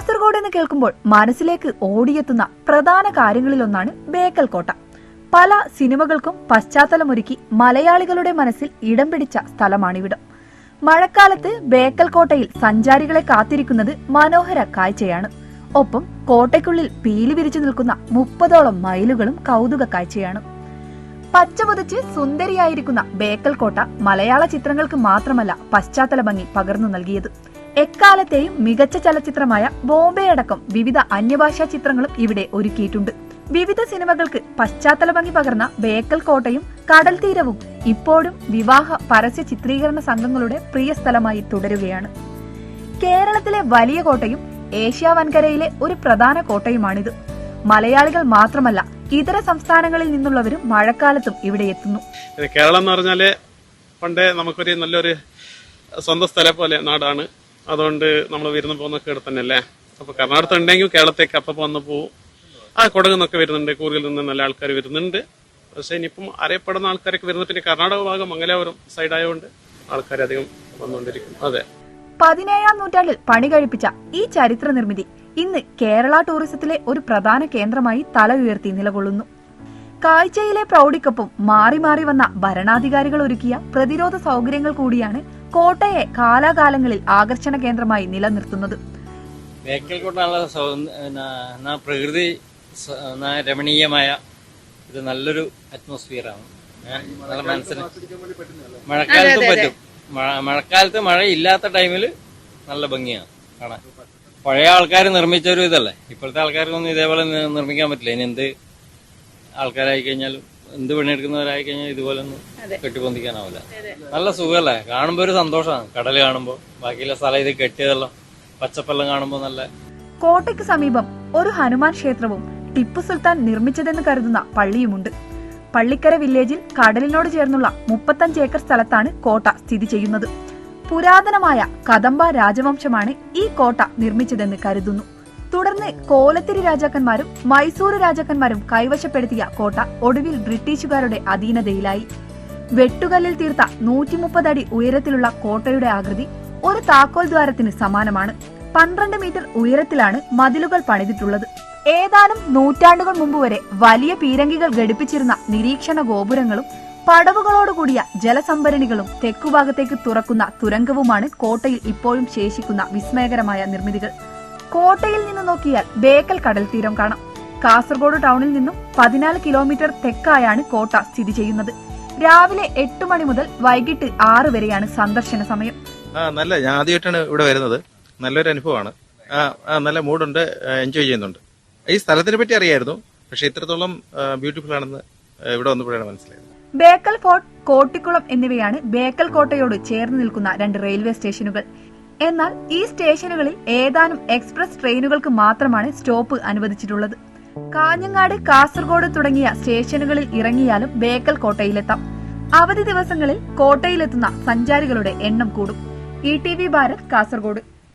കേൾക്കുമ്പോൾ മനസ്സിലേക്ക് ഓടിയെത്തുന്ന പ്രധാന കാര്യങ്ങളിലൊന്നാണ് ബേക്കൽ കോട്ട പല സിനിമകൾക്കും പശ്ചാത്തലമൊരുക്കി മലയാളികളുടെ മനസ്സിൽ ഇടം പിടിച്ച സ്ഥലമാണിവിടം. മഴക്കാലത്ത് ബേക്കൽ കോട്ടയിൽ സഞ്ചാരികളെ കാത്തിരിക്കുന്നത് മനോഹര കാഴ്ചയാണ്. ഒപ്പം കോട്ടയ്ക്കുള്ളിൽ പീലി വിരിച്ചു നിൽക്കുന്ന മുപ്പതോളം മൈലുകളും കൗതുക കാഴ്ചയാണ്. പച്ചപുതച്ച് സുന്ദരിയായിരിക്കുന്ന ബേക്കൽ കോട്ട മലയാള ചിത്രങ്ങൾക്ക് മാത്രമല്ല പശ്ചാത്തല ഭംഗി പകർന്നു നൽകിയത്. എക്കാലത്തെയും മികച്ച ചലച്ചിത്രമായ ബോംബെ അടക്കം വിവിധ അന്യഭാഷാ ചിത്രങ്ങളും ഇവിടെ ഒരുക്കിയിട്ടുണ്ട്. വിവിധ സിനിമകൾക്ക് പശ്ചാത്തല ഭംഗി പകർന്ന ബേക്കൽ കോട്ടയും കടൽ തീരവും ഇപ്പോഴും വിവാഹ പരസ്യ ചിത്രീകരണ സംഘങ്ങളുടെ പ്രിയ സ്ഥലമായി തുടരുകയാണ്. കേരളത്തിലെ വലിയ കോട്ടയും ഏഷ്യ വൻകരയിലെ ഒരു പ്രധാന കോട്ടയുമാണിത്. മലയാളികൾ മാത്രമല്ല ഇതര സംസ്ഥാനങ്ങളിൽ നിന്നുള്ളവരും മഴക്കാലത്തും ഇവിടെ എത്തുന്നു. കേരളം എന്ന് പറഞ്ഞാൽ പണ്ടേ നമുക്കൊരു നല്ലൊരു സ്വന്തം സ്ഥലം പോലെ നാടാണ്. അതുകൊണ്ട് നമ്മൾ വരുന്ന പോകുന്നൊക്കെ തന്നെ അല്ലേ അപ്പൊ കർണാടക ഉണ്ടെങ്കിൽ കേരളത്തേക്ക് അപ്പം വന്ന് പോവും. ആ കുടകുന്നൊക്കെ വരുന്നുണ്ട് കൂറിൽ നിന്ന് നല്ല ആൾക്കാർ വരുന്നുണ്ട്. പക്ഷെ ഇനിയിപ്പം അറിയപ്പെടുന്ന ആൾക്കാരൊക്കെ വരുന്നത് പിന്നെ കർണാടക ഭാഗം മംഗലാപുരം സൈഡായതുകൊണ്ട് ആൾക്കാർ അധികം വന്നുകൊണ്ടിരിക്കും അതെ. പതിനേഴാം നൂറ്റാണ്ടിൽ പണി കഴിപ്പിച്ച ഈ ചരിത്ര നിർമ്മിതി ഇന്ന് കേരള ടൂറിസത്തിലെ ഒരു പ്രധാന കേന്ദ്രമായി തല ഉയർത്തി നിലകൊള്ളുന്നു. കാഴ്ചയിലെ പ്രൗഢിക്കൊപ്പം മാറി മാറി വന്ന ഭരണാധികാരികൾ ഒരുക്കിയ പ്രതിരോധ സൗകര്യങ്ങൾ കൂടിയാണ് കോട്ടയെ കാലാകാലങ്ങളിൽ ആകർഷണ കേന്ദ്രമായി നിലനിർത്തുന്നത്. ബേക്കൽ കോട്ട പ്രകൃതി രമണീയമായ ഒരു നല്ലൊരു അറ്റ്മോസ്ഫിയറാണ് മനസ്സിന് മഴക്കാലത്ത് പറ്റും. മഴ- മഴക്കാലത്ത് മഴ ഇല്ലാത്ത ടൈമിൽ നല്ല ഭംഗിയാണ് കാണാൻ. പഴയ ആൾക്കാർ നിർമ്മിച്ച ഒരു ഇതല്ലേ? ഇപ്പോഴത്തെ ആൾക്കാർക്കൊന്നും ഇതേപോലെ നിർമ്മിക്കാൻ പറ്റില്ല. ഇനി എന്ത് ആൾക്കാരായി കഴിഞ്ഞാലും എന്ത് പണിയെടുക്കുന്നവരായി കഴിഞ്ഞാൽ ഇതുപോലെ ഒന്നും കെട്ടിപ്പൊന്തിക്കാനാവില്ല നല്ല സുഖല്ലേ? കാണുമ്പോ ഒരു സന്തോഷമാണ് കടൽ കാണുമ്പോ. ബാക്കിയുള്ള സ്ഥലം ഇത് കെട്ടിയതെല്ലാം പച്ചപ്പെല്ലാം കാണുമ്പോ നല്ല കോട്ടയ്ക്ക് സമീപം ഒരു ഹനുമാൻ ക്ഷേത്രവും ടിപ്പു സുൽത്താൻ നിർമ്മിച്ചതെന്ന് കരുതുന്ന പള്ളിയുമുണ്ട്. പള്ളിക്കര വില്ലേജിൽ കടലിനോട് ചേർന്നുള്ള മുപ്പത്തഞ്ച് ഏക്കർ സ്ഥലത്താണ് കോട്ട സ്ഥിതി ചെയ്യുന്നത്. പുരാതനമായ കദംബ രാജവംശമാണ് ഈ കോട്ട നിർമ്മിച്ചതെന്ന് കരുതുന്നു. തുടർന്ന് കോലത്തിരി രാജാക്കന്മാരും മൈസൂർ രാജാക്കന്മാരും കൈവശപ്പെടുത്തിയ കോട്ട ഒടുവിൽ ബ്രിട്ടീഷുകാരുടെ അധീനതയിലായി. വെട്ടുകല്ലിൽ തീർത്ത നൂറ്റി മുപ്പത് അടി ഉയരത്തിലുള്ള കോട്ടയുടെ ആകൃതി ഒരു താക്കോൽ ദ്വാരത്തിന് സമാനമാണ്. പന്ത്രണ്ട് മീറ്റർ ഉയരത്തിലാണ് മതിലുകൾ പണിതിട്ടുള്ളത്. ഏതാനും നൂറ്റാണ്ടുകൾ മുമ്പ് വരെ വലിയ പീരങ്കികൾ ഘടിപ്പിച്ചിരുന്ന നിരീക്ഷണ ഗോപുരങ്ങളും പടവുകളോടുകൂടിയ ജലസംഭരണികളും തെക്കുഭാഗത്തേക്ക് തുറക്കുന്ന തുരങ്കവുമാണ് കോട്ടയിൽ ഇപ്പോഴും ശേഷിക്കുന്ന വിസ്മയകരമായ നിർമ്മിതികൾ. കോട്ടയിൽ നിന്ന് നോക്കിയാൽ ബേക്കൽ കടൽ തീരം കാണാം. കാസർഗോഡ് ടൗണിൽ നിന്നും പതിനാല് കിലോമീറ്റർ തെക്കായാണ് കോട്ട സ്ഥിതി ചെയ്യുന്നത്. രാവിലെ എട്ട് മണി മുതൽ വൈകിട്ട് ആറ് വരെയാണ് സന്ദർശന സമയം. നല്ല ഞാൻ ആദ്യമായിട്ടാണ് ഇവിടെ വരുന്നത്. നല്ലൊരു അനുഭവമാണ്. നല്ല മൂഡുണ്ട് എൻജോയ് ചെയ്യുന്നുണ്ട്. ഈ സ്ഥലത്തിനെ പറ്റി അറിയായിരുന്നു പക്ഷെ ഇത്രത്തോളം ബ്യൂട്ടിഫുൾ ആണെന്ന് ഇവിടെ വന്നപ്പോഴാണ് മനസ്സിലായത്. ബേക്കൽ ഫോർട്ട് കോട്ടിക്കുളം എന്നിവയാണ് ബേക്കൽ കോട്ടയോട് ചേർന്ന് നിൽക്കുന്ന രണ്ട് റെയിൽവേ സ്റ്റേഷനുകൾ. എന്നാൽ ഈ സ്റ്റേഷനുകളിൽ ഏതാനും എക്സ്പ്രസ് ട്രെയിനുകൾക്ക് മാത്രമാണ് സ്റ്റോപ്പ് അനുവദിച്ചിട്ടുള്ളത്. കാഞ്ഞങ്ങാട് കാസർഗോഡ് തുടങ്ങിയ സ്റ്റേഷനുകളിൽ ഇറങ്ങിയാലും ബേക്കൽ കോട്ടയിലെത്താം. അവധി ദിവസങ്ങളിൽ കോട്ടയിലെത്തുന്ന സഞ്ചാരികളുടെ എണ്ണം കൂടും. E T V Bharat Kasaragod.